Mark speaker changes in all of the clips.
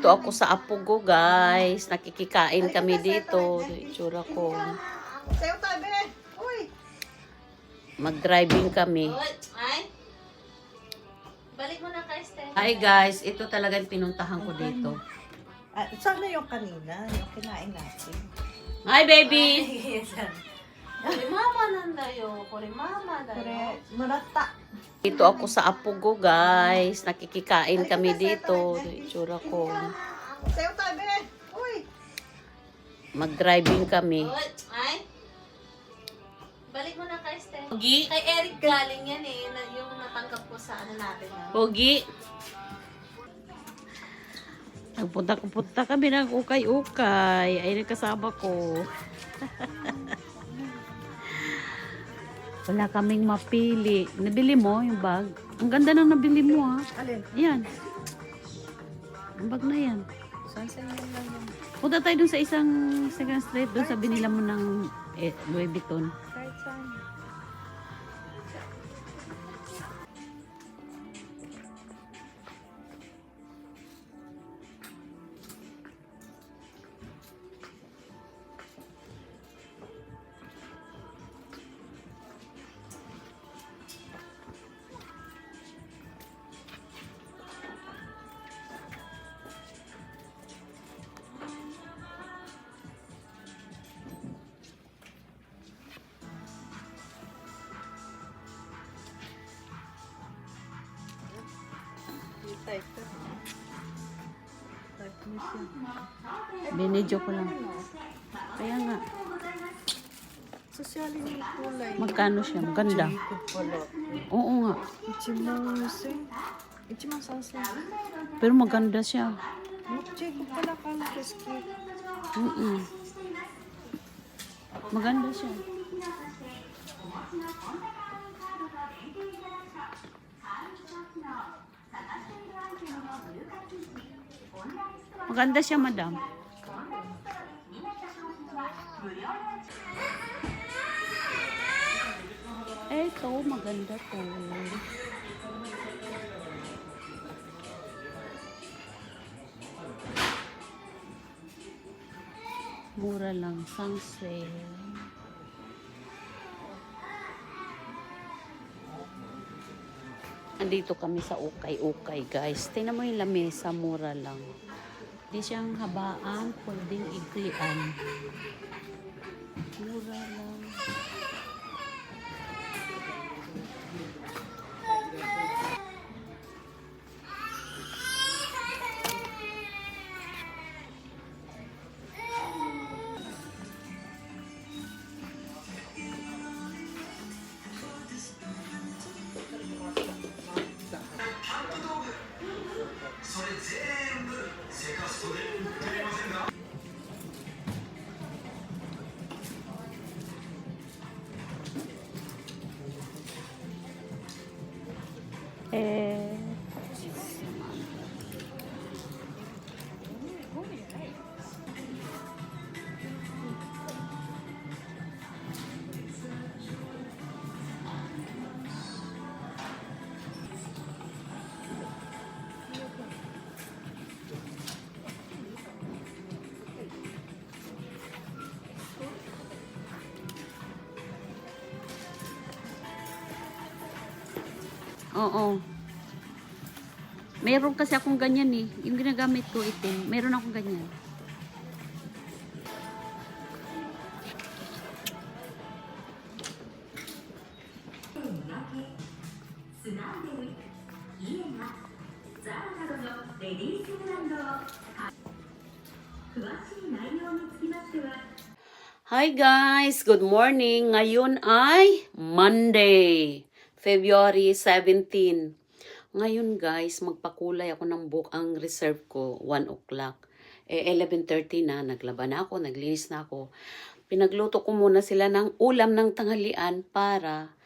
Speaker 1: Dito ako sa Apugo, guys. Nakikikain kami dito. Ito yung Itsura ko.
Speaker 2: Tabi. Uy.
Speaker 1: Mag-driving kami.
Speaker 3: Balik mo na kay Stella.
Speaker 1: Hi, guys. Ito talagang pinuntahan ko dito.
Speaker 2: Ah, sana yung kanina, yung kinain natin.
Speaker 1: Hi, baby!
Speaker 3: Kuri mama nandayo. Kuri mama dayo.
Speaker 2: Kore, marata.
Speaker 1: Dito ako sa Apugo, guys. Nakikikain kami dito. Itsura ko. Mag-driving kami.
Speaker 3: Balik mo na kay Stella.
Speaker 1: Pogi!
Speaker 3: Kay Eric galing yan eh. Na, yung natanggap ko sa ano natin.
Speaker 1: Pogi! Nagpunta-punta kami ng ukay-ukay. Ay, nagkasama ko. Wala kaming mapili. Nabili mo yung bag? Ang ganda nang nabili mo ha.
Speaker 2: Alin?
Speaker 1: Yan. Ang bag na yan.
Speaker 2: Saan sa inyo lang yan?
Speaker 1: Punta tayo dun sa isang second street. Dun sa binila mo ng eh, Louis Vuitton.
Speaker 2: Kahit saan. Type ko. Type.
Speaker 1: Binidyo ko lang. Kaya nga.
Speaker 2: Sosyali ng kulay.
Speaker 1: Magkano siya? Maganda. Oo nga.
Speaker 2: Ichimose. Ichimasa.
Speaker 1: Pero maganda siya.
Speaker 2: Ko pala kala biscuit.
Speaker 1: Mm Maganda siya. Maganda siya, madam. Eto, maganda to. Mura lang, sale. Andito kami sa ukay-ukay, guys. Tingnan mo yung lamesa, mura lang. Di siyang habaan, pwedeng iklian. Mura lang. それ全部セカストで売っています。Oo. Meron kasi akong ganyan eh. Yung ginagamit ko itim. Meron akong ganyan. Hi guys! Good morning! Ngayon ay Monday, February 17. Ngayon guys, magpakulay ako ng book ang reserve ko, 1 o'clock. Eh, 11.30 na, naglaba na ako, naglinis na ako. Pinagluto ko muna sila ng ulam ng tanghalian para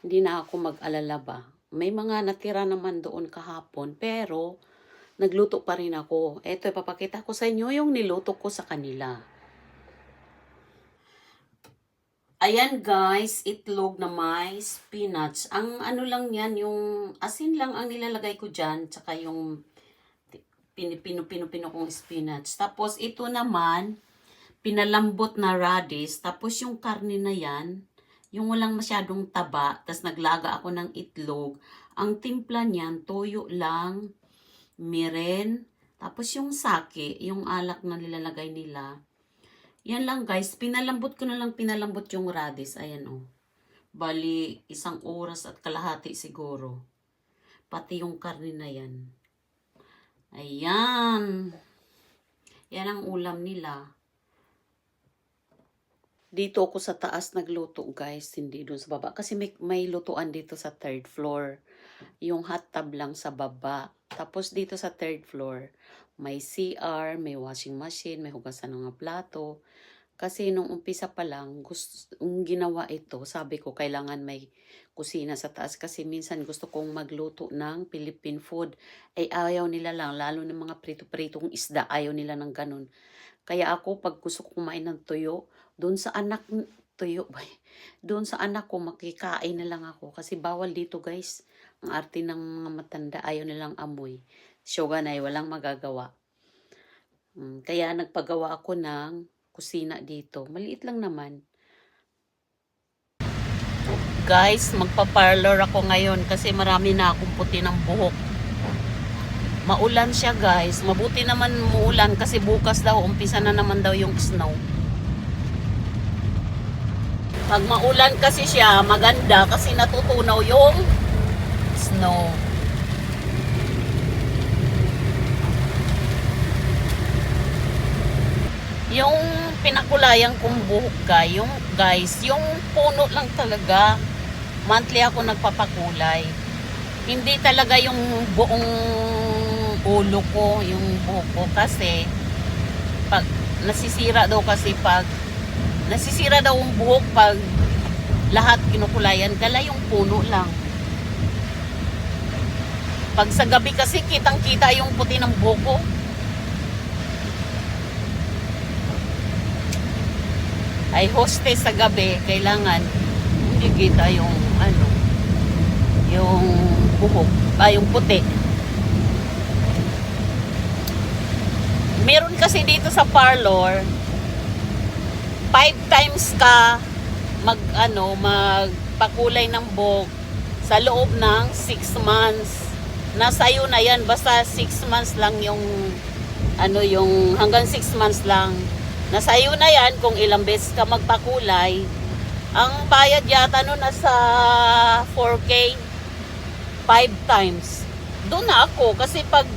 Speaker 1: hindi na ako mag-alala ba. May mga natira naman doon kahapon, pero nagluto pa rin ako. Eto, ipapakita ko sa inyo yung niluto ko sa kanila. Ayan guys, itlog na may spinach. Ang ano lang yan, yung asin lang ang nilalagay ko dyan, tsaka yung pinipino-pino-pino kong spinach. Tapos ito naman, pinalambot na radish. Tapos yung karne na yan, yung walang masyadong taba, tapos naglaga ako ng itlog. Ang timpla niyan, toyo lang, miren, tapos yung sake, yung alak na nilalagay nila. Yan lang guys, pinalambot ko na lang pinalambot yung radish. Ayan oh. Bali, isang oras at kalahati siguro. Pati yung karne na yan. Ayan. Yan ang ulam nila. Dito ako sa taas nagluto guys, hindi doon sa baba. Kasi may, may lutuan dito sa third floor. Yung hot tub lang sa baba. Tapos dito sa third floor, may CR, may washing machine, may hugasan ng plato. Kasi nung umpisa pa lang, gusto, ginawa ito, sabi ko, kailangan may kusina sa taas. Kasi minsan gusto kong magluto ng Philippine food. Ay ayaw nila lang, lalo ng mga prito-pritong isda, ayaw nila ng ganun. Kaya ako, pag gusto ko kumain ng tuyo, doon sa anak, tuyo ba? Doon sa anak ko, makikain na lang ako. Kasi bawal dito guys. Ang arte ng mga matanda, ayaw nilang amoy. Shoganay, walang magagawa. Mm, kaya nagpagawa ako ng kusina dito. Maliit lang naman. Guys, magpa-parlor ako ngayon kasi marami na akong puti ng buhok. Maulan siya guys. Mabuti naman muulan kasi bukas daw, umpisa na naman daw yung snow. Pag maulan kasi siya, maganda kasi natutunaw yung snow. Yung pinakulayan kong buhok guys, yung guys, yung puno lang talaga. Monthly ako nagpapakulay. Hindi talaga yung buong ulo ko, yung buhok ko kasi pag nasisira daw kasi pag nasisira daw ang buhok pag lahat kinukulayan, kala yung puno lang. Pag sa gabi kasi kitang-kita yung puti ng buhok ko. Ay hostess sa gabi, kailangan hindi kita yung ano, yung buhok, ay yung puti. Meron kasi dito sa parlor, five times ka mag ano magpakulay ng buhok sa loob ng 6 months. Nasa iyo na 'yan basta 6 months lang yung ano yung hanggang 6 months lang. Nasa iyo na 'yan kung ilang beses ka magpakulay. Ang bayad yata no nasa 4K 5 times. Doon na ako kasi pag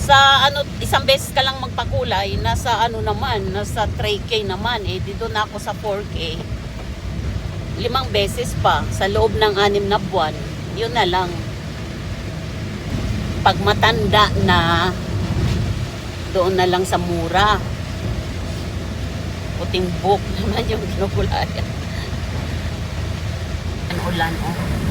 Speaker 1: sa ano isang beses ka lang magpakulay nasa ano naman nasa 3k naman eh dito na ako sa 4k limang beses pa sa loob ng anim na buwan yun na lang pag matanda na doon na lang sa mura puting book naman yung kinukulayan ang ulan oh